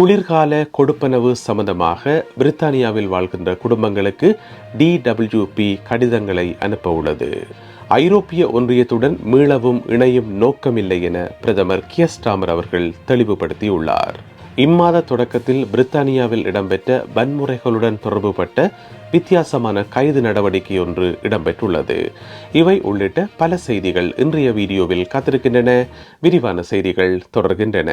குளிர்கால கொடுப்பனவு சம்பந்தமாக பிரித்தானியாவில் வாழ்கின்ற குடும்பங்களுக்கு டிடபிள்யூபி கடிதங்களை அனுப்ப உள்ளது. ஐரோப்பிய ஒன்றியத்துடன் மீளவும் இணையும் நோக்கமில்லை என பிரதமர் கியஸ்டாமர் அவர்கள் தெளிவுபடுத்தியுள்ளார். இம்மாத தொடக்கத்தில் பிரித்தானியாவில் இடம்பெற்ற வன்முறைகளுடன் தொடர்புபட்ட வித்தியாசமான கைது நடவடிக்கை ஒன்று இடம்பெற்றுள்ளது. இவை உள்ளிட்ட பல செய்திகள் இன்றைய வீடியோவில் காத்திருக்கின்றன. விரிவான செய்திகள் தொடர்கின்றன.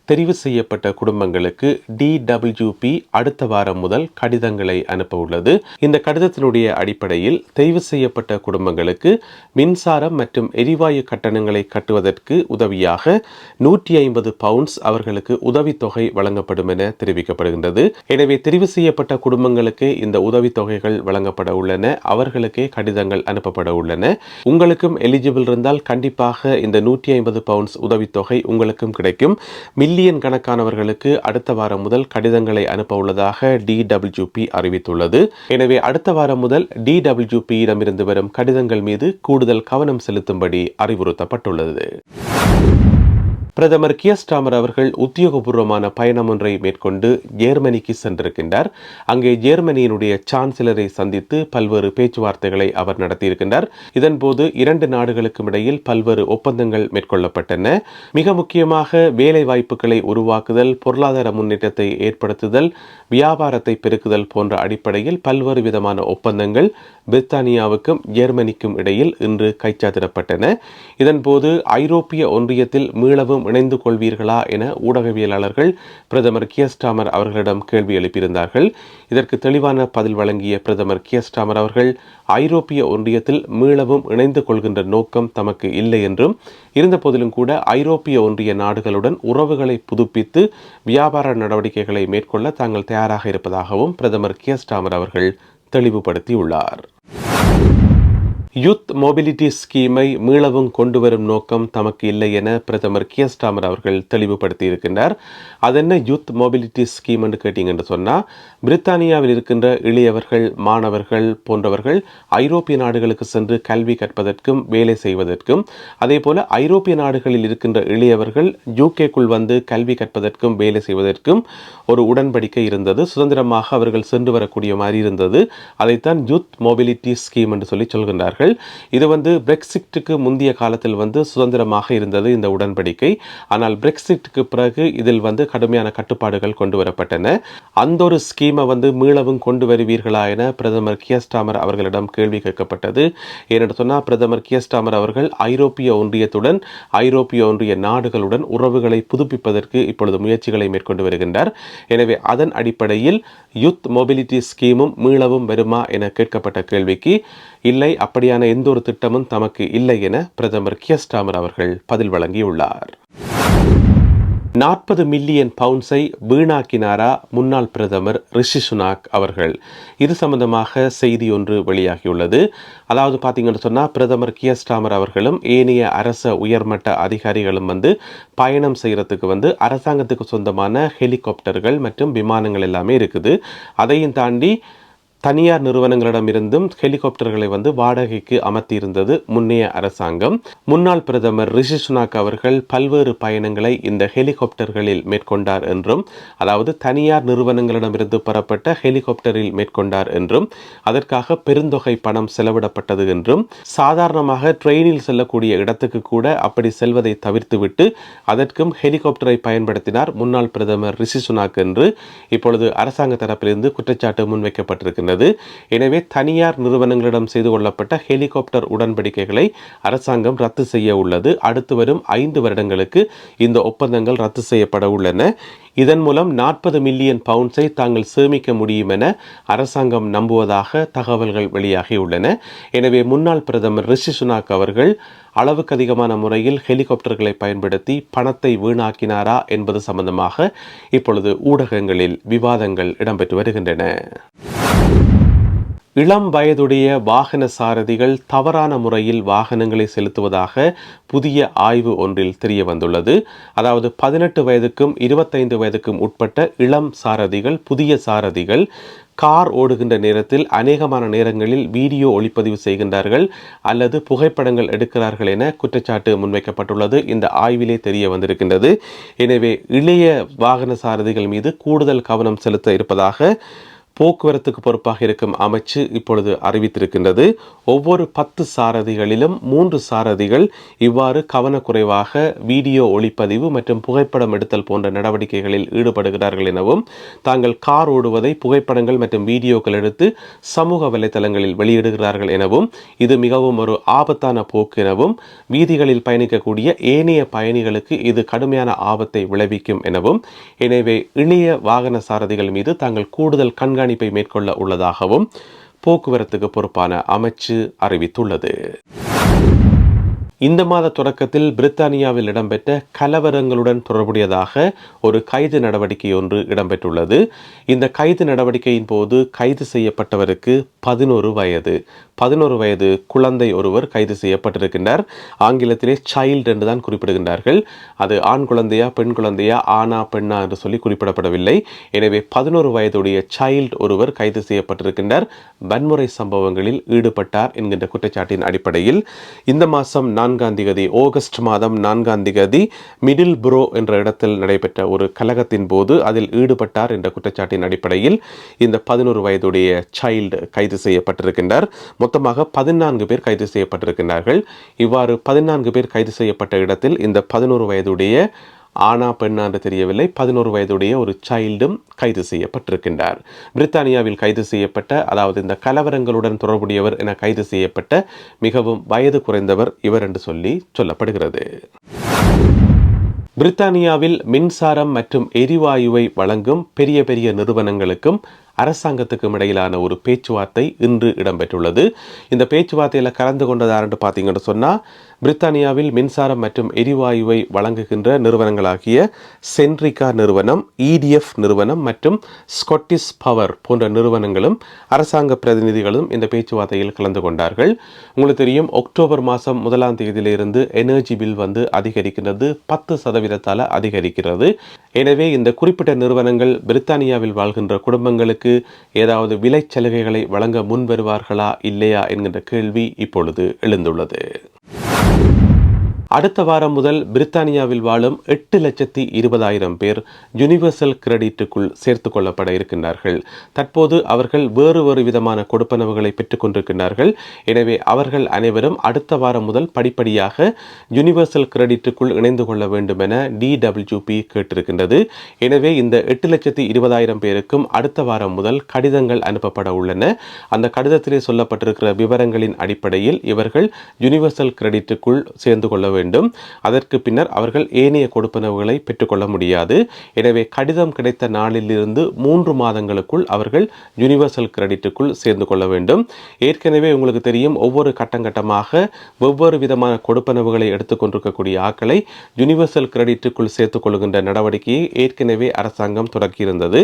தெரிவு செய்யப்பட்ட குடும்பங்களுக்கு டிடபிள்யூபி அடுத்த வாரம் முதல் கடிதங்களை அனுப்ப உள்ளது. இந்த கடிதத்தினுடைய அடிப்படையில் தெரிவு செய்யப்பட்ட குடும்பங்களுக்கு மின்சாரம் மற்றும் எரிவாயு கட்டணங்களை கட்டுவதற்கு உதவியாக நூற்றி ஐம்பது பவுண்ட்ஸ் அவர்களுக்கு உதவித்தொகை வழங்கப்படும் என தெரிவிக்கப்படுகின்றது. எனவே தெரிவு செய்யப்பட்ட குடும்பங்களுக்கு இந்த உதவித்தொகைகள் வழங்கப்பட உள்ளன. அவர்களுக்கே கடிதங்கள் அனுப்பப்பட உள்ளன. உங்களுக்கும் எலிஜிபிள் இருந்தால் கண்டிப்பாக இந்த நூற்றி ஐம்பது பவுண்ட்ஸ் உதவித்தொகை உங்களுக்கும் கிடைக்கும். மில்லி மில்லியன் கணக்கானவர்களுக்கு அடுத்த வாரம் முதல் கடிதங்களை அனுப்ப உள்ளதாக டிடபிள்யூபி அறிவித்துள்ளது. எனவே அடுத்த வாரம் முதல் டிடபிள்யூபியிடமிருந்து வரும் கடிதங்கள் மீது கூடுதல் கவனம் செலுத்தும்படி அறிவுறுத்தப்பட்டுள்ளது. பிரதமர் கியஸ்டாமர் அவர்கள் உத்தியோகபூர்வமான பயணம் ஒன்றை மேற்கொண்டு ஜேர்மனிக்கு சென்றிருக்கின்றார். அங்கே ஜேர்மனியினுடைய சான்சலரை சந்தித்து பல்வேறு பேச்சுவார்த்தைகளை அவர் நடத்தியிருக்கின்றார். இதன்போது இரண்டு நாடுகளுக்கும் இடையில் பல்வேறு ஒப்பந்தங்கள் மேற்கொள்ளப்பட்டன. மிக முக்கியமாக வேலை வாய்ப்புகளை உருவாக்குதல் பொருளாதார முன்னேற்றத்தை ஏற்படுத்துதல் வியாபாரத்தை பெருக்குதல் போன்ற அடிப்படையில் பல்வேறு விதமான ஒப்பந்தங்கள் பிரித்தானியாவுக்கும் ஜெர்மனிக்கும் இடையில் இன்று கைச்சாத்திடப்பட்டன. இதன்போது ஐரோப்பிய ஒன்றியத்தில் மீளவும் இணைந்து கொள்வீர்களா என ஊடகவியலாளர்கள் பிரதமர் கியஸ்டாமர் அவர்களிடம் கேள்வி எழுப்பியிருந்தார்கள். இதற்கு தெளிவான பதில் வழங்கிய பிரதமர் கியஸ்டாமர் அவர்கள் ஐரோப்பிய ஒன்றியத்தில் மீளவும் இணைந்து கொள்கின்ற நோக்கம் தமக்கு இல்லை என்றும் இருந்தபோதிலும் கூட ஐரோப்பிய ஒன்றிய நாடுகளுடன் உறவுகளை புதுப்பித்து வியாபார நடவடிக்கைகளை மேற்கொள்ள தாங்கள் தயாராக இருப்பதாகவும் பிரதமர் கியஸ்டாமர் அவர்கள் தெளிவுபடுத்தியுள்ளார். யூத் மொபிலிட்டி ஸ்கீமை மீளவும் கொண்டு வரும் நோக்கம் தமக்கு இல்லை என பிரதமர் கியஸ்டாமர் அவர்கள் தெளிவுபடுத்தி இருக்கின்றார் என்ன யூத் மொபிலிட்டி ஸ்கீம் என்று கேட்டீங்கன்னு சொன்னால் பிரித்தானியாவில் இருக்கின்ற இளையவர்கள் மாணவர்கள் போன்றவர்கள் ஐரோப்பிய நாடுகளுக்கு சென்று கல்வி கற்பதற்கும் வேலை செய்வதற்கும் அதே போல ஐரோப்பிய நாடுகளில் இருக்கின்ற இளையவர்கள் யூகேக்குள் வந்து கல்வி கற்பதற்கும் வேலை செய்வதற்கும் ஒரு உடன்படிக்கை இருந்தது. சுதந்திரமாக அவர்கள் சென்று வரக்கூடிய மாதிரி இருந்தது. அதைத்தான் யூத் மொபிலிட்டி ஸ்கீம் என்று சொல்லி சொல்கின்றார்கள். இது வந்து பிரெக்சிட்டுக்கு முந்தைய காலத்தில் வந்து சுதந்திரமாக இருந்தது இந்த உடன்படிக்கை. ஆனால் பிரெக்சிட்டுக்கு பிறகு இதில் வந்து கடுமையான கட்டுப்பாடுகள் கொண்டு வரப்பட்டன. அந்த ஒரு ஸ்கீம் வந்து மீளவும் கொண்டு வருவீர்களா என பிரதமர் கியஸ்டாமர் அவர்களிடம் கேள்வி கேட்கப்பட்டது. ஏனென்று சொன்னால் பிரதமர் கியஸ்டாமர் அவர்கள் ஐரோப்பிய ஒன்றியத்துடன் ஐரோப்பிய ஒன்றிய நாடுகளுடன் உறவுகளை புதுப்பிப்பதற்கு இப்பொழுது முயற்சிகளை மேற்கொண்டு வருகின்றார். எனவே அதன் அடிப்படையில் யுத் மொபிலிட்டி ஸ்கீமும் மீளவும் வருமா என கேட்கப்பட்ட கேள்விக்கு இல்லை அப்படியான எந்த ஒரு திட்டமும் தமக்கு இல்லை என பிரதமர் கியஸ்டாமர் அவர்கள் பதில் வழங்கியுள்ளார். நாற்பது மில்லியன் பவுண்ட்ஸை வீணாக்கினாரா முன்னாள் பிரதமர் ரிஷி சுனாக் அவர்கள்? இது சம்பந்தமாக செய்தி ஒன்று வெளியாகியுள்ளது. அதாவது பார்த்தீங்கன்னு சொன்னால் பிரதமர் கியஸ்டாமர் அவர்களும் ஏனைய அரச உயர்மட்ட அதிகாரிகளும் வந்து பயணம் செய்கிறதுக்கு வந்து அரசாங்கத்துக்கு சொந்தமான ஹெலிகாப்டர்கள் மற்றும் விமானங்கள் எல்லாமே இருக்குது. அதையும் தாண்டி தனியார் நிறுவனங்களிடமிருந்தும் ஹெலிகாப்டர்களை வந்து வாடகைக்கு அமர்த்தியிருந்தது முன்னைய அரசாங்கம். முன்னாள் பிரதமர் ரிஷி சுனாக் அவர்கள் பல்வேறு பயணங்களை இந்த ஹெலிகாப்டர்களில் மேற்கொண்டார் என்றும் அதாவது தனியார் நிறுவனங்களிடமிருந்து பெறப்பட்ட ஹெலிகாப்டரில் மேற்கொண்டார் என்றும் அதற்காக பெருந்தொகை பணம் செலவிடப்பட்டது என்றும் சாதாரணமாக ட்ரெயினில் செல்லக்கூடிய இடத்துக்கு கூட அப்படி செல்வதை தவிர்த்துவிட்டு அதற்கும் ஹெலிகாப்டரை பயன்படுத்தினார் முன்னாள் பிரதமர் ரிஷி சுனாக் என்று. இப்பொழுது அரசாங்க தரப்பிலிருந்து குற்றச்சாட்டு முன்வைக்கப்பட்டிருக்கிறது இருந்தது. எனவே தனியார் நிறுவனங்களிடம் செய்து கொள்ளப்பட்ட ஹெலிகாப்டர் உடன்படிக்கைகளை அரசாங்கம் ரத்து செய்ய உள்ளது. அடுத்து வரும் ஐந்து வருடங்களுக்கு இந்த ஒப்பந்தங்கள் ரத்து செய்யப்பட உள்ளன. இதன் மூலம் நாற்பது மில்லியன் பவுண்ட்ஸை தாங்கள் சேமிக்க முடியும் என அரசாங்கம் நம்புவதாக தகவல்கள் வெளியாகியுள்ளன எனவே முன்னாள் பிரதமர் ரிஷி சுனாக் அவர்கள் அளவுக்கு அதிகமான முறையில் ஹெலிகாப்டர்களை பயன்படுத்தி பணத்தை வீணாக்கினாரா என்பது சம்பந்தமாக இப்பொழுது ஊடகங்களில் விவாதங்கள் இடம்பெற்று வருகின்றன. இளம் வயதுடைய வாகன சாரதிகள் தவறான முறையில் வாகனங்களை செலுத்துவதாக புதிய ஆய்வு ஒன்றில் தெரிய வந்துள்ளது. அதாவது பதினெட்டு வயதுக்கும் இருபத்தைந்து வயதுக்கும் உட்பட்ட இளம் சாரதிகள் புதிய சாரதிகள் கார் ஓடுகின்ற நேரத்தில் அநேகமான நேரங்களில் வீடியோ ஒளிப்பதிவு செய்கின்றார்கள் அல்லது புகைப்படங்கள் எடுக்கிறார்கள் என குற்றச்சாட்டு முன்வைக்கப்பட்டுள்ளது. இந்த ஆய்விலே தெரிய வந்திருக்கின்றது. எனவே இளைய வாகன சாரதிகள் மீது கூடுதல் கவனம் செலுத்த இருப்பதாக போக்குவரத்துக்கு பொறுப்பாக இருக்கும் அமைச்சு இப்பொழுது அறிவித்திருக்கின்றது. ஒவ்வொரு பத்து சாரதிகளிலும் மூன்று சாரதிகள் இவ்வாறு கவனக்குறைவாக வீடியோ ஒளிப்பதிவு மற்றும் புகைப்படம் எடுத்தல் போன்ற நடவடிக்கைகளில் ஈடுபடுகிறார்கள் எனவும் தாங்கள் கார் ஓடுவதை புகைப்படங்கள் மற்றும் வீடியோக்கள் எடுத்து சமூக வலைதளங்களில் வெளியிடுகிறார்கள் எனவும் இது மிகவும் ஒரு ஆபத்தான போக்கு எனவும் வீதிகளில் பயணிக்கக்கூடிய ஏனைய பயணிகளுக்கு இது கடுமையான ஆபத்தை விளைவிக்கும் எனவும் எனவே இளைய வாகன சாரதிகள் மீது தாங்கள் கூடுதல் கண்கள் கண்காணிப்பை மேற்கொள்ள உள்ளதாகவும் போக்குவரத்துக்கு பொறுப்பான அமைச்சு அறிவித்துள்ளது. இந்த மாத தொடக்கத்தில் பிரித்தானியாவில் இடம்பெற்ற கலவரங்களுடன் தொடர்புடையதாக ஒரு கைது நடவடிக்கை ஒன்று இடம்பெற்றுள்ளது. இந்த கைது நடவடிக்கையின் போது கைது செய்யப்பட்டவருக்கு பதினோரு வயது. பதினோரு வயது குழந்தை ஒருவர் கைது செய்யப்பட்டிருக்கின்றார். ஆங்கிலத்திலே சைல்டு என்று தான் குறிப்பிடுகின்றார்கள். அது ஆண் குழந்தையா பெண் குழந்தையா ஆனா பெண்ணா என்று சொல்லி குறிப்பிடப்படவில்லை. எனவே பதினோரு வயதுடைய சைல்டு ஒருவர் கைது செய்யப்பட்டிருக்கின்றார். வன்முறை சம்பவங்களில் ஈடுபட்டார் என்கின்ற குற்றச்சாட்டின் அடிப்படையில். இந்த மாதம் நான் நான்காம் திகதி ஆகஸ்ட் மாதம் நான்காம் திகதி மிடில் புரோ என்ற இடத்தில் நடைபெற்ற ஒரு கலகத்தின் போது அதில் ஈடுபட்டார் என்ற குற்றச்சாட்டின் அடிப்படையில் இந்த பதினோரு வயதுடைய சைல்டு கைது செய்யப்பட்டிருக்கின்றார். மொத்தமாக பதினான்கு பேர் கைது செய்யப்பட்டிருக்கின்றார்கள். இவ்வாறு பதினான்கு பேர் கைது செய்யப்பட்ட இடத்தில் இந்த பதினோரு வயதுடைய ஆனா பெண்ணா என்று தெரியவில்லை. பதினோரு வயதுடைய ஒரு சைல்டும் கைது செய்யப்பட்டிருக்கின்றார். பிரித்தானியாவில் கைது செய்யப்பட்ட அதாவது இந்த கலவரங்களுடன் தொடர்புடையவர் என கைது செய்யப்பட்ட மிகவும் வயது குறைந்தவர் இவர் என்று சொல்லி சொல்லப்படுகிறது. பிரித்தானியாவில் மின்சாரம் மற்றும் எரிவாயுவை வழங்கும் பெரிய பெரிய நிறுவனங்களுக்கும் அரசாங்கத்துக்கும் இடையிலான ஒரு பேச்சுவார்த்தை இன்று இடம்பெற்றுள்ளது. இந்த பேச்சுவார்த்தையில் கலந்து கொண்டதார் என்று பார்த்தீங்கன்னு சொன்னால் பிரித்தானியாவில் மின்சாரம் மற்றும் எரிவாயுவை வழங்குகின்ற நிறுவனங்களாகிய சென்ட்ரிகா நிறுவனம் இடிஎஃப் நிறுவனம் மற்றும் ஸ்காட்டிஷ் பவர் போன்ற நிறுவனங்களும் அரசாங்க பிரதிநிதிகளும் இந்த பேச்சுவார்த்தையில் கலந்து கொண்டார்கள். உங்களுக்கு தெரியும் அக்டோபர் மாதம் முதலாம் தேதியிலிருந்து எனர்ஜி பில் வந்து அதிகரிக்கின்றது பத்து சதவீதத்தால் அதிகரிக்கிறது. எனவே இந்த குறிப்பிட்ட நிறுவனங்கள் பிரித்தானியாவில் வாழ்கின்ற குடும்பங்களுக்கு ஏதாவது விலைச் சலுகைகளை வழங்க முன் வருவார்களா இல்லையா என்கின்ற கேள்வி இப்பொழுது எழுந்துள்ளது. அடுத்த வாரம் முதல் பிரித்தானியாவில் வாழும் எட்டு லட்சத்தி இருபதாயிரம் பேர் யுனிவர்சல் கிரெடிட்டுக்குள் சேர்த்து கொள்ளப்பட இருக்கின்றார்கள். தற்போது அவர்கள் வேறு வேறு விதமான கொடுப்பனவுகளை பெற்றுக் கொண்டிருக்கின்றார்கள். எனவே அவர்கள் அனைவரும் அடுத்த வாரம் முதல் படிப்படியாக யுனிவர்சல் கிரெடிட்டுக்குள் இணைந்து கொள்ள வேண்டும் என டிடபிள்யூபி கேட்டிருக்கின்றது. எனவே இந்த எட்டு லட்சத்தி இருபதாயிரம் பேருக்கும் அடுத்த வாரம் முதல் கடிதங்கள் அனுப்பப்பட உள்ளன. அந்த கடிதத்திலே சொல்லப்பட்டிருக்கிற விவரங்களின் அடிப்படையில் இவர்கள் யுனிவர்சல் கிரெடிட்டுக்குள் சேர்ந்து கொள்ள வேண்டும் வேண்டும். அதற்கு பின்னர் அவர்கள் ஏனைய கொடுப்பனவுகளை பெற்றுக்கொள்ள முடியாது. எனவே கடிதம் கிடைத்த நாளிலிருந்து மூன்று மாதங்களுக்குள் அவர்கள் யூனிவர்சல் கிரெடிட்டுக்குள் சேர்ந்து கொள்ள வேண்டும். ஏற்கனவே உங்களுக்கு தெரியும் ஒவ்வொரு கட்டங்கட்டமாக ஒவ்வொரு விதமான கொடுப்பனவுகளை எடுத்துக்கொண்டிருக்கக்கூடிய ஆக்களை யூனிவர்சல் கிரெடிட்டுக்குள் சேர்த்துக் கொள்கின்ற நடவடிக்கையை ஏற்கனவே அரசாங்கம் தொடக்கியிருந்தது.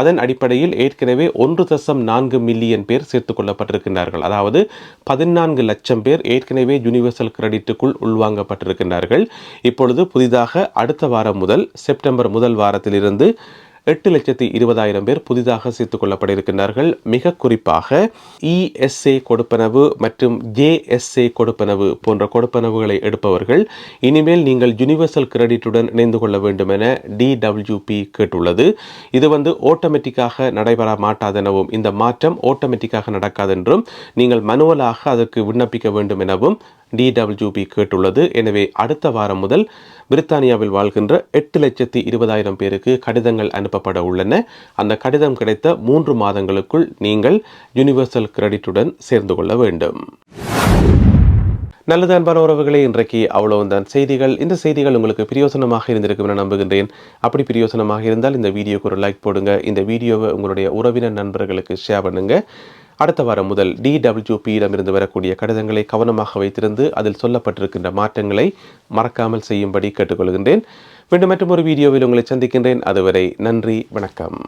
அதன் அடிப்படையில் ஏற்கனவே ஒன்று தசம் நான்கு மில்லியன் பேர் சேர்த்துக் கொள்ளப்பட்டிருக்கின்றார்கள். அதாவது பதினான்கு லட்சம் பேர் ஏற்கனவே யூனிவர்சல் கிரெடிட்டுக்குள் உள்வாங்கப்பட்டு பெற்றிருக்கின்றார்கள் இப்பொழுது புதிதாக அடுத்த வாரம் முதல் செப்டம்பர் முதல் வாரத்திலிருந்து எட்டு லட்சத்தி இருபதாயிரம் பேர் புதிதாக சேர்த்துக் கொள்ளப்பட இருக்கின்றார்கள் மிக குறிப்பாக இஎஸ்ஏ கொடுப்பனவு மற்றும் ஜேஎஸ்ஏ கொடுப்பனவு போன்ற கொடுப்பனவுகளை எடுப்பவர்கள் இனிமேல் நீங்கள் யூனிவர்சல் கிரெடிட்டுடன் இணைந்து கொள்ள வேண்டும் என டிடபிள்யூபி கேட்டுள்ளது. இது வந்து ஓட்டோமேட்டிக்காக நடைபெற மாட்டாதெனவும் இந்த மாற்றம் ஓட்டோமேட்டிக்காக நடக்காதென்றும் நீங்கள் மனுவலாக அதற்கு விண்ணப்பிக்க வேண்டும் எனவும் டிடபிள்யூபி கேட்டுள்ளது. எனவே அடுத்த வாரம் முதல் பிரித்தானியாவில் வாழ்கின்ற எட்டு லட்சத்தி இருபதாயிரம் பேருக்கு கடிதங்கள் அனுப்பப்பட உள்ளன. அந்த கடிதம் கிடைத்த மூன்று மாதங்களுக்குள் நீங்கள் யூனிவர்சல் கிரெடிட்டுடன் சேர்ந்து கொள்ள வேண்டும். நல்லது அன்பான உறவுகளே இன்றைக்கு அவ்வளவுதான். செய்திகள் இந்த செய்திகள் உங்களுக்கு பிரியோசனமாக இருந்திருக்கும் என நம்புகின்றேன். அப்படி பிரியோசனமாக இருந்தால் இந்த வீடியோக்கு ஒரு லைக் போடுங்க. இந்த வீடியோவை உங்களுடைய உறவினர் நண்பர்களுக்கு ஷேர் பண்ணுங்கள் அடுத்த வாரம் முதல் டிடபிள்யூபியிடமிருந்து வரக்கூடிய கடிதங்களை கவனமாக வைத்திருந்து அதில் சொல்லப்பட்டிருக்கின்ற மாற்றங்களை மறக்காமல் செய்யும்படி கேட்டுக்கொள்கின்றேன். மீண்டும் மற்றும் ஒரு வீடியோவில் உங்களை சந்திக்கின்றேன். அதுவரை நன்றி வணக்கம்.